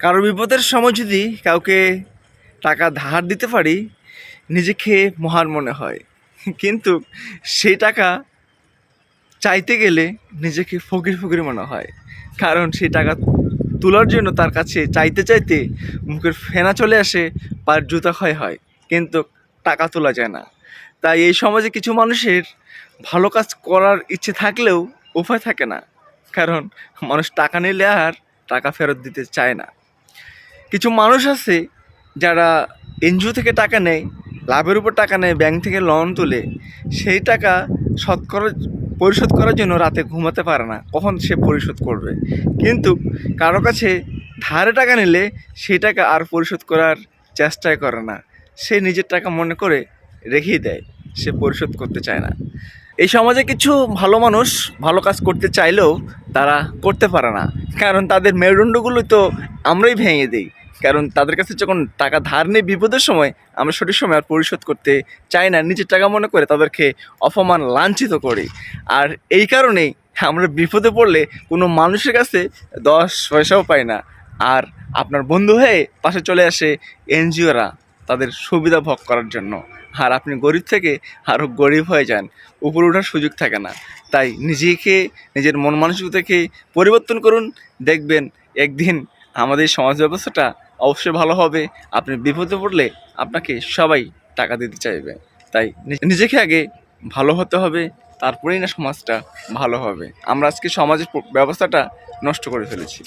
কারও বিপদের সময় যদি কাউকে টাকা ধার দিতে পারি, নিজেকে মহান মনে হয়। কিন্তু সেই টাকা চাইতে গেলে নিজেকে ফকির ফকির মনে হয়। কারণ সেই টাকা তোলার জন্য তার কাছে চাইতে চাইতে মুখের ফেনা চলে আসে পায়ের জুতা ক্ষয় হয়। কিন্তু টাকা তোলা যায় না। তাই এই সমাজে কিছু মানুষের ভালো কাজ করার ইচ্ছে থাকলেও উপায় থাকে না। কারণ মানুষ টাকা নিলে আর টাকা ফেরত দিতে চায় না। কিছু মানুষ আছে যারা এনজিও থেকে টাকা নেয়, লাভের উপর টাকা নেয়, ব্যাংক থেকে লোন তুলে। সেই টাকা শোধ করার পরিশোধ করার জন্য রাতে ঘুমাতে পারে না। কখন সে পরিশোধ করবে? কিন্তু কারও কাছে ধারে টাকা নিলে সেই টাকা আর পরিশোধ করার চেষ্টাই করে না। সে নিজের টাকা মনে করে রেখেই দেয়। সে পরিশোধ করতে চায় না। এই সমাজে কিছু ভালো মানুষ ভালো কাজ করতে চাইলেও তারা করতে পারে না। কারণ তাদের মেরুদণ্ডগুলো তো আমরাই ভেঙে দিই। কারণ তাদের কাছে যখন টাকা ধার নেই বিপদের সময়, আমরা সঠিক সময় আর পরিশোধ করতে চাই না। নিজের টাকা মনে করে তাদেরকে অপমান লাঞ্ছিত করি। আর এই কারণেই আমরা বিপদে পড়লে কোনো মানুষের কাছে দশ পয়সাও পাই না। আর আপনার বন্ধু হয়ে পাশে চলে আসে এনজিওরা। তাদের সুবিধা ভোগ করার জন্য। আর আপনি গরিব থেকে আরও গরিব হয়ে যান, উপরে ওঠার সুযোগ থাকে না। তাই নিজেকে, নিজের মন মানসিকতাকে পরিবর্তন করুন, দেখবেন একদিন আমাদের সমাজ ব্যবস্থাটা অবশ্যই ভালো হবে। আপনি বিপদে পড়লে আপনাকে সবাই টাকা দিতে চাইবে। তাই নিজেকে আগে ভালো হতে হবে, তারপরেই না সমাজটা ভালো হবে। আমরা আজকে সমাজের ব্যবস্থাটা নষ্ট করে ফেলেছি।